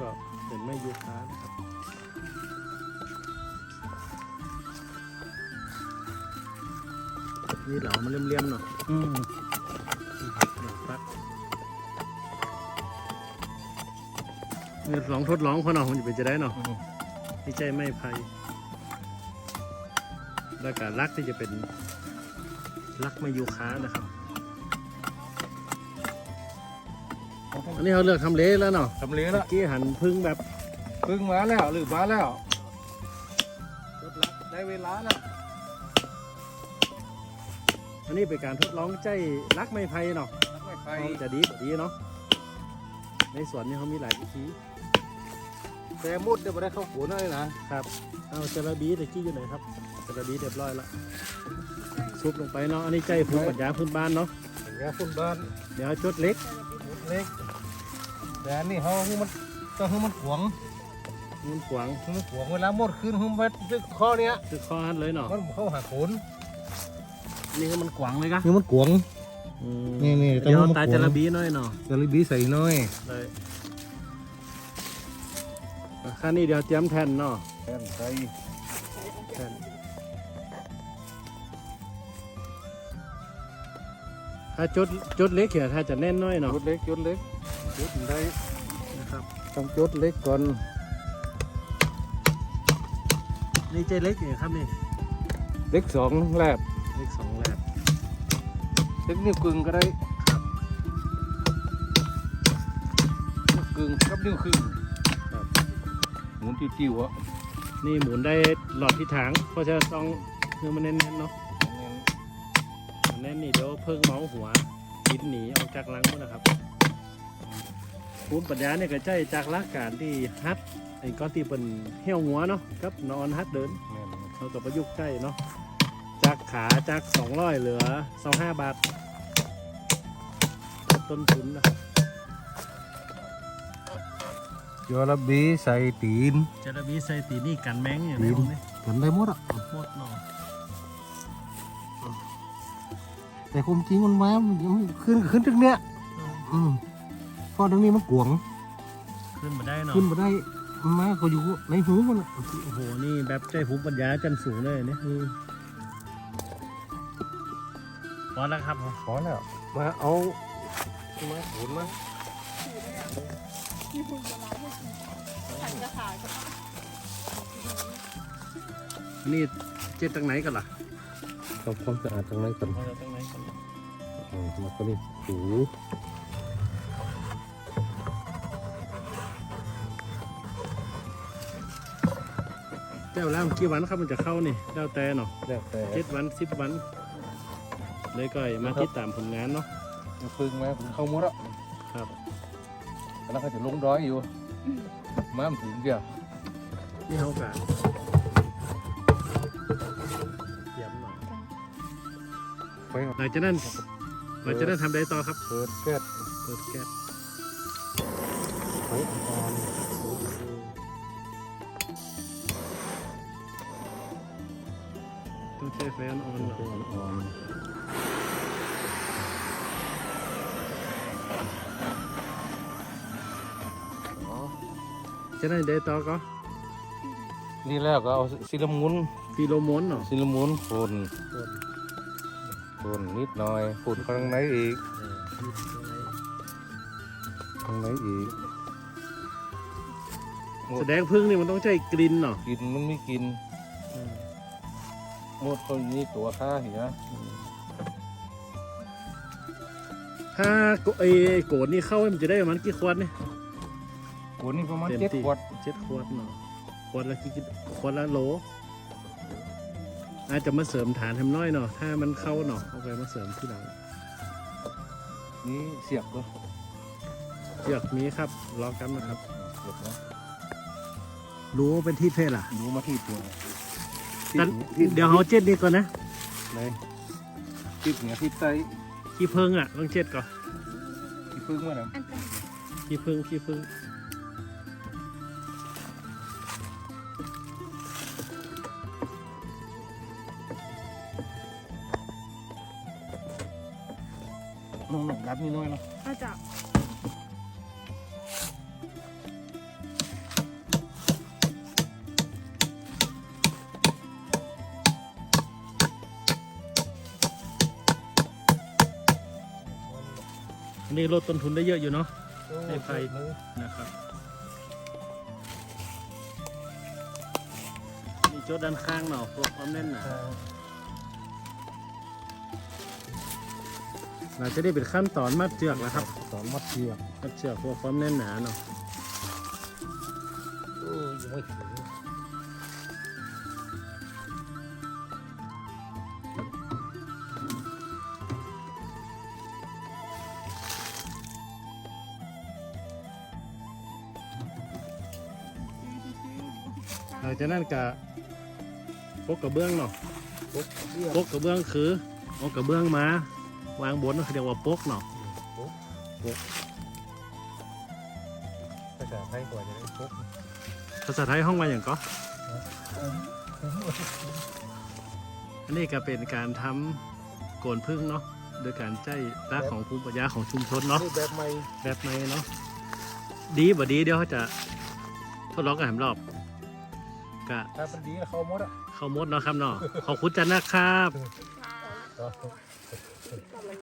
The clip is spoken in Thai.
ก็เป็นไม้ยูคานะครับนี่เหลามันเลี่ยมๆเนาะอืมดอกฟักเนี่ยลองทดลองพอเนาะมันจะเป็นจะได้เนาะนี่ใจไม่ไผ่แล้วก็ลักที่จะเป็นลักไม้ยูคานะครับ อันนี้เขาเลือกทำเละแล้วเนาะทำเลี้ยงเมื่ละอกี้หันพึ่งแบบพึ่งมาแล้วหรือมาแล้วรถลักได้เวลาแล้วอันนี้เป็นการทดลองใจลักไม้ไผ่เนาะลักไม่ไปว่ามันจะดีกว่าดีเนาะในสวนนี่เขามีหลายวิธีแต่มุดเดี๋ยวไม่ได้เข้าหัวเลยนะครับเอาจระบีตะกี้อยู่ไหนครับจระบีเรียบร้อยแล้วซุปลงไปเนาะอันนี้ใจภูมิปัญญาพื้นบ้านเนาะอย่างเงี้ยคุณบ้านเดี๋ยวจดเล็กมุดเล็ก แต่อันนี่เขาให้มันต้องให้มันขวางมันขวางให้มันขวางเวลาหมดขึ้นให้มันดึกข้อเนี้ยคือข้อหันเลยเนาะมันเข้าหาโขนอันนี่คือมันขวางเลยกะให้มันขวางอืมนี่นี่ต้องเดี๋ยวให้มันตายขวางจระบีหน้อยเนาะจะรีบีใส่น้อยเลยข้างนี้เดี๋ยวเตรียมแทนเนาะแทนใส่แทนถ้าจดจดเล็กเขียถ้าจะแน่นหน้อยเนาะจุดเล็กจุดเล็ก จุดได้นะครับต้องจุดเล็กก่อนนี่ใจเล็กเนี่ยครับนี่เล็กสองแลบเล็กสองแหลบเล็กนิ้วกึ่งก็ได้ครับนิ้วกึ่งกับนิ้วครึ่งครับหมุนจิ้วๆอะนี่หมุนได้หลอดทิศทางเพราะฉะนั้นต้องเพื่อมันแน่นๆเนาะแน่นนี่เดี๋ยวเพิ่งเมาหัวดินหนีออกจากรังหมดนะครับ ภูมิปัญญาเนี่ยก็ใจจากหลักการที่ฮัดไอ้ก้อนที่เป็นเหี้ยวหัวเนาะกับนอนฮัดเดินเรากับประยุกต์ใกล้เนาะจากขาจากสองร้อยเหลือสองห้าบาทลดต้นทุนนะครับยอระบีใส่ตีนจระบีใส่ตีนี่กันแมงอย่างดีนี้ดินี่กันได้หมดอะหมดเนาะแต่ความจริงมันมามันยังขึ้นขึ้นถึงเนี้ยอืม เพราะตรงนี้มันกวง ขึ้นมาได้เนาะขึ้นมาได้มันมาก็อยู่ในหูมันอะโอ้โห นี่แบบใจภูมิปัญญาจันสูงเลยเนี่ยอืมพอแล้วครับขอแล้วมาเอามาขนมาที่คุณจะล้างให้ฉันจะขายก็นี่เจ็ดตั้งไหนกันล่ะทำความสะอาดตรงนั้นก่อนเอาจากตั้งไหนกันอืมมาก็นี่ถู เจ้าแล้วกี่วันครับมันจะเข้านี่แล้วแต่เนาะแล้วแต่เจ็ดวันสิบวัน เลยก็มาติดตามผลงานเนาะมันพึ่งมาผมเข้าหมดอะครับ แล้วก็จะลงร้อยอยู่มามันถึงเดียวนี่เขากะเตรียมหน่อยไปหลังจากนั้นหลังจากนั้นทำได้ต่อครับ เปิดแก๊สเปิดแก๊ส ไฟอ่อนต้องใช้ไฟอ่อนๆๆไฟเนาะอ่อนจะได้ได้ต่อก็ๆนี่แล้วก็เอาซิลามุนฟีโรโมนเนาะซิลามุนฝุ่นฝุ่นนิดหน่อยฝุ่นข้างในอีกข้างในอีกแสดงพึ่งนี่มันต้องใช้กลิ่นเนาะกินมันไม่กินห มดคนนี้ตัวค่าเหียถ้าไอ้โกดนี่เข้ามันจะได้ประมาณกี่ขวดเนี่ยขวดนี่ประมาณเต็มเจ็ดที่ขวดเจ็ดขวดเนาะขวดละกี่กิขวดละโหลอาจจะมาเสริมฐานทำน้อยเนาะถ้ามันเข้าเนาะเอาไปมาเสริมที่หลังนี่เสียบก็เชือกนี้ครับรอกันนะครับเสียบนะรู้ว่าเป็นที่เพศล่ะดูมาที่ตัว งั้นเดี๋ยวเขาเจ็ดนี่ก่อนนะเลยที่เหนือที่ใต้ขี้เพิงอะต้องเจ็ดก่อนที่พึ่งว่าน่ะอันเป็นขี้เพิงขี้เพิงน้องๆรับนี่น้อยเนาะมาจา นี้ลดต้นทุนได้เยอะอยู่เนาะโอ้ให้ไฟเยอะเลยนะครับนี่โจดด้านข้างเนาะพวกความแน่นหนาอ่าเราจะได้เป็นขั้นตอนมัดเจือกแล้วครับสอนมัดเชือกมัดเชือกพวกความแน่นหนาเนาะโอ้ยยังไม่ถึง ลังจากนั้นก็ปกกระเบื้องเนาะปุ๊บเชือกปกกระเบื้องคือเอากระเบื้องมาวางบนเขาเรียกว่าปกเนาะปุ๊บปุ๊บภาษาไทยกว่าจะได้ปุ๊บภาษาไทยห้องว่าอย่างก็อันนี้ก็เป็นการทำโกนพึ่งเนาะโดยการใจรากของภูมิปัญญาของชุมชนเนาะนี่แบบใหม่แบบไหนเนาะดีบ่ดีเดี๋ยวเขาจะทดลองกันแหมรอบ ก็ถ้ามันดีแล้วเขาหมดอะเข้าหมดเนาะครับเนาะขอบคุณจันนะครับก็